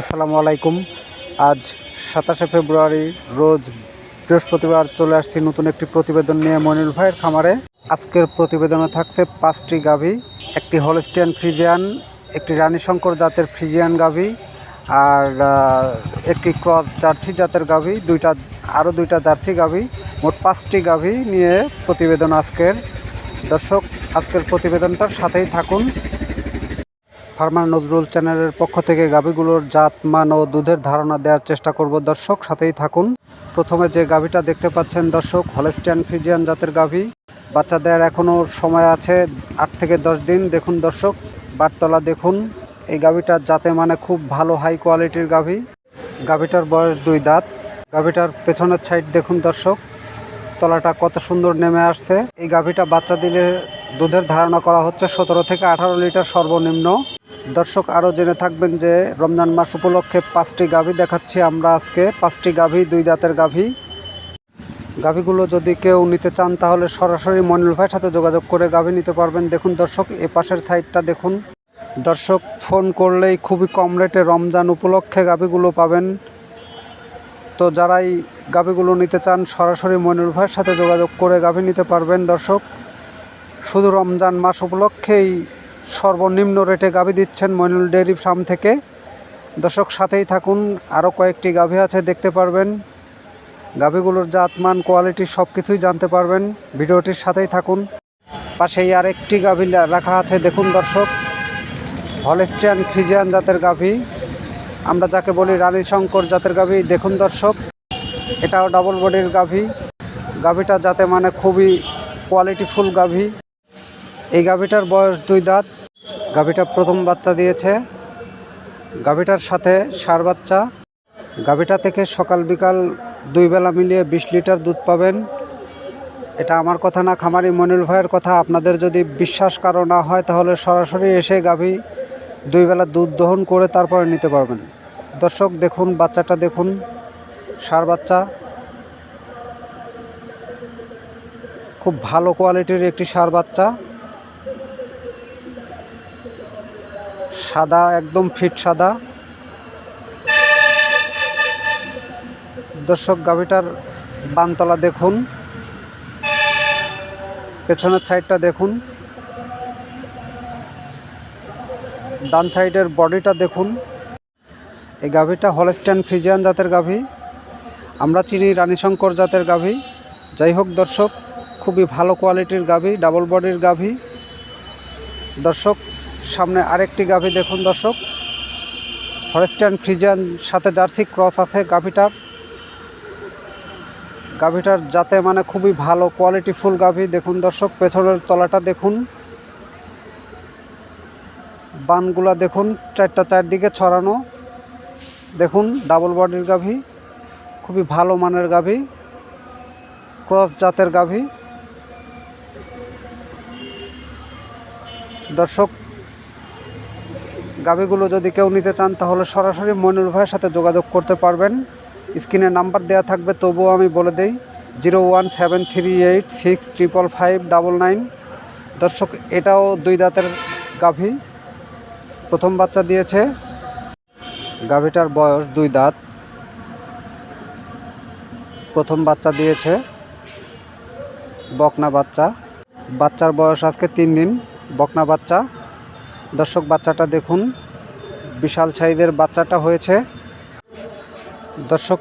আসসালামু আলাইকুম। আজ সাতাশে ফেব্রুয়ারি, রোজ বৃহস্পতিবার চলে আসছি নতুন একটি প্রতিবেদন নিয়ে মনির ভাইয়ের খামারে। আজকের প্রতিবেদনে থাকছে পাঁচটি গাভী, একটি হলস্টিয়ান ফ্রিজিয়ান, একটি রানী শঙ্কর জাতের ফ্রিজিয়ান গাভী, আর একটি ক্রস জার্সি জাতের গাভী, দুইটা, আরও দুইটা জার্সি গাভী, মোট পাঁচটি গাভী নিয়ে প্রতিবেদন আজকের। দর্শক, আজকের প্রতিবেদনটার সাথেই থাকুন। ফার্মার নজরুল চ্যানেলের পক্ষ থেকে গাভীগুলোর জাত, মান ও দুধের ধারণা দেওয়ার চেষ্টা করব। দর্শক, সাথেই থাকুন। প্রথমে যে গাভীটা দেখতে পাচ্ছেন দর্শক হলেস্টিয়ান ফিজিয়ান জাতের গাভী। বাচ্চা দেওয়ার এখনও সময় আছে আট থেকে দশ দিন। দেখুন দর্শক বাটতলা দেখুন। এই গাভীটার জাতে মানে খুব ভালো হাই কোয়ালিটির গাভী। গাভীটার বয়স দুই দাঁত। গাভীটার পেছনের সাইড দেখুন দর্শক, তলাটা কত সুন্দর নেমে আসছে। এই গাভীটা বাচ্চা দিলে দুধের ধারণা করা হচ্ছে সতেরো থেকে আঠারো লিটার সর্বনিম্ন। দর্শক আরও জেনে থাকবেন যে রমজান মাস উপলক্ষে পাঁচটি গাভী দেখাচ্ছি আমরা আজকে। পাঁচটি গাভী, দুই দাঁতের গাভী। গাভীগুলো যদি কেউ নিতে চান তাহলে সরাসরি মনিল ভাইয়ের সাথে যোগাযোগ করে গাভী নিতে পারবেন। দেখুন দর্শক, এ পাশের সাইডটা দেখুন। দর্শক, ফোন করলেই খুবই কম রেটে রমজান উপলক্ষে গাভীগুলো পাবেন। তো যারাই গাভীগুলো নিতে চান, সরাসরি মনির ভাইয়ের সাথে যোগাযোগ করে গাভী নিতে পারবেন দর্শক। শুধু রমজান মাস উপলক্ষেই সর্বনিম্ন রেটে গাভী দিচ্ছেন মইনুল ডেয়ারি ফার্ম থেকে। দর্শক সাথেই থাকুন, আরও কয়েকটি গাভী আছে, দেখতে পারবেন। গাভীগুলোর জাতমান কোয়ালিটি সব কিছুই জানতে পারবেন। ভিডিওটির সাথেই থাকুন। পাশেই আরেকটি গাভী রাখা আছে, দেখুন দর্শক। হলেস্টিয়ান ফ্রিজিয়ান জাতের গাভী। আমরা যাকে বলি রানী শঙ্কর জাতের গাভী, দেখুন দর্শক। এটাও ডাবল বডির গাভী। গাভীটা যাতে মানে খুবই কোয়ালিটিফুল গাভী। এই গাভীটার বয়স দুই দাঁত। গাভীটা প্রথম বাচ্চা দিয়েছে। গাভীটার সাথে সার বাচ্চা। গাভীটা থেকে সকাল বিকাল দুই বেলা মিলিয়ে বিশ লিটার দুধ পাবেন। এটা আমার কথা না, খামারি মনির ভাইয়ের কথা। আপনাদের যদি বিশ্বাস কারও না হয়, তাহলে সরাসরি এসে গাভী দুই বেলা দুধ দহন করে তারপরে নিতে পারবেন। দর্শক, দেখুন, বাচ্চাটা দেখুন। সার বাচ্চা। খুব ভালো কোয়ালিটির একটি সার বাচ্চা। সাদা, একদম ফিট সাদা। দর্শক, গাভীটার বানতলা দেখুন। পেছনের সাইডটা দেখুন। ডান সাইডের বডিটা দেখুন। এই গাভীটা হলস্টাইন ফ্রিজিয়ান জাতের গাভী। আমরা চিনি রানীশঙ্কর জাতের গাভী। যাই হোক, দর্শক, খুবই ভালো কোয়ালিটির গাভী ডাবল বডির গাভী। দর্শক সামনে আরেকটি গাভী দেখুন দর্শক। হরেস্টাইন ফ্রিজান সাথে জার্সি ক্রস আছে গাভীটার। গাভীটার যাতে মানে খুবই ভালো কোয়ালিটি ফুল গাভী দেখুন দর্শক। পেছনের তলাটা দেখুন। বানগুলা দেখুন, চারটা চারদিকে ছড়ানো। দেখুন ডাবল বডির গাভী, খুবই ভালো মানের গাভী, ক্রস জাতের গাভী। দর্শক গাভীগুলো যদি কেউ নিতে চান, তাহলে সরাসরি মইনুল ভাইয়ের সাথে যোগাযোগ করতে পারবেন। স্ক্রিনে নাম্বার দেওয়া থাকবে, তবুও আমি বলে দেই, zero one seven three eight six triple five double nine. দর্শক, এটাও দুই দাঁতের গাভী। প্রথম বাচ্চা দিয়েছে। গাভীটার বয়স দুই দাঁত। প্রথম বাচ্চা দিয়েছে। বকনা বাচ্চা। বাচ্চার বয়স আজকে তিন দিন। বকনা বাচ্চা। দর্শক বাচ্চাটা দেখুন, বিশাল সাইজের বাচ্চাটা হয়েছে। দর্শক,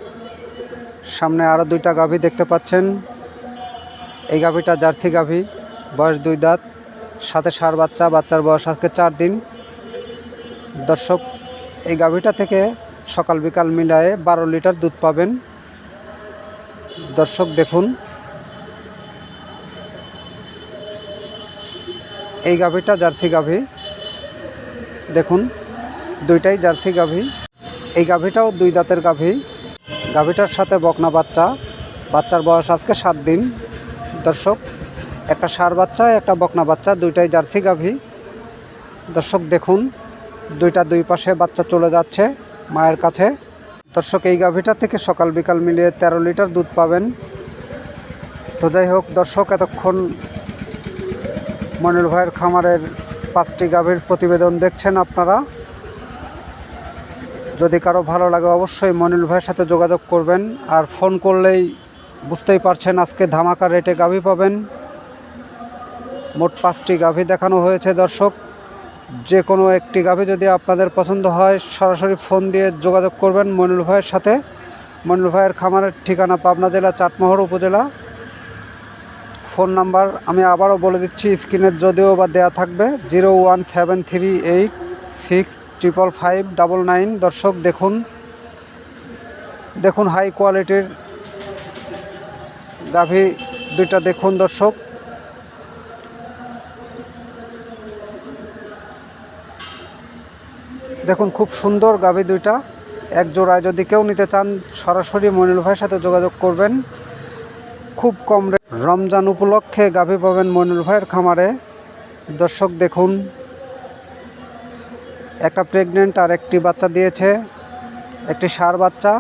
সামনে আরও দুইটা গাভী দেখতে পাচ্ছেন। এই গাভীটা জার্সি গাভী, বয়স দুই দাঁত, সাথে সার বাচ্চা, বাচ্চার বয়স আজকে চার দিন। দর্শক, এই গাভীটা থেকে সকাল বিকাল মিলায়ে বারো লিটার দুধ পাবেন। দর্শক দেখুন, এই গাভীটা জার্সি গাভী। দেখুন, দুইটাই জার্সি গাভী। এই গাভীটাও দুই দাঁতের গাভী। গাভীটার সাথে বকনা বাচ্চা। বাচ্চার বয়স আজকে সাত দিন। দর্শক, একটা সার বাচ্চা, একটা বকনা বাচ্চা, দুইটাই জার্সি গাভী। দর্শক, দেখুন, দুইটা দুই পাশে বাচ্চা চলে যাচ্ছে মায়ের কাছে। দর্শক, এই গাভীটা থেকে সকাল বিকাল মিলিয়ে তেরো লিটার দুধ পাবেন। তো যাই হোক, দর্শক, এতক্ষণ মনির ভাইয়ের খামারের পাঁচটি গাভীর প্রতিবেদন দেখছেন আপনারা। যদি কারও ভালো লাগে অবশ্যই মনিল ভাইয়ের সাথে যোগাযোগ করবেন। আর ফোন করলেই বুঝতেই পারছেন আজকে ধামাকা রেটে গাভী পাবেন। মোট পাঁচটি গাভী দেখানো হয়েছে দর্শক। যে কোনো একটি গাভী যদি আপনাদের পছন্দ হয়, সরাসরি ফোন দিয়ে যোগাযোগ করবেন মনিল ভাইয়ের সাথে। মনিল ভাইয়ের খামারের ঠিকানা পাবনা জেলা, চাটমোহর উপজেলা। ফোন নাম্বার আমি আবারও বলে দিচ্ছি, স্ক্রিনে যদিও বা দেয়া থাকবে, zero one seven three eight six triple five double nine. দর্শক, দেখুন দেখুন হাই কোয়ালিটির গাভী দুইটা দেখুন দর্শক। দেখুন, খুব সুন্দর গাভী দুইটা। এক জোড়ায় যদি কেউ নিতে চান, সরাসরি মনিল ভাইয়ের সাথে যোগাযোগ করবেন। খুব কম রমজান উপলক্ষে গাভী পাবেন মনিল ভাইয়ের খামারে। দর্শক দেখুন। একটা প্রেগনেন্ট আর একটি বাচ্চা দিয়েছে। একটি সার বাচ্চা।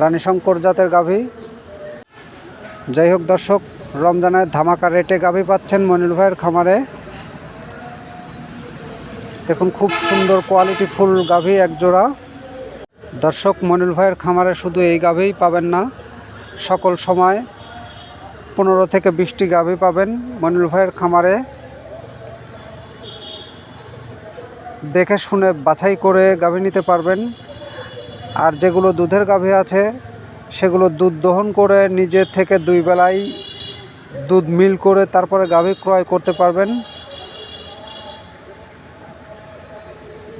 রানী শঙ্কর জাতের গাভী। যাই হোক দর্শক রমজানের ধামাকা রেটে গাভী পাচ্ছেন মনিল ভাইয়ের খামারে। দেখুন খুব সুন্দর কোয়ালিটি ফুল গাভী একজোড়া। দর্শক মনিল ভাইয়ের খামারে শুধু এই গাভীই পাবেন না। সকল সময় পনেরো থেকে বিশটি গাভী পাবেন মনিল ভাইয়ের খামারে। দেখে শুনে বাছাই করে গাভী নিতে পারবেন। আর যেগুলো দুধের গাভী আছে, সেগুলো দুধ দহন করে নিজে থেকে দুই বেলায় দুধ মিল করে তারপরে গাভী ক্রয় করতে পারবেন।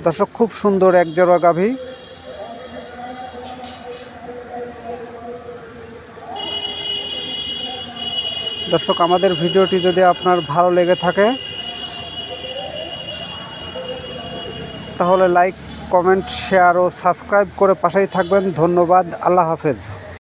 দর্শক, খুব সুন্দর এক জোড়া গাভী। দর্শক, আমাদের ভিডিওটি যদি আপনার ভালো লেগে থাকে, তাহলে লাইক কমেন্ট শেয়ার ও সাবস্ক্রাইব করে পাশেই থাকবেন। ধন্যবাদ, আল্লাহ হাফেজ।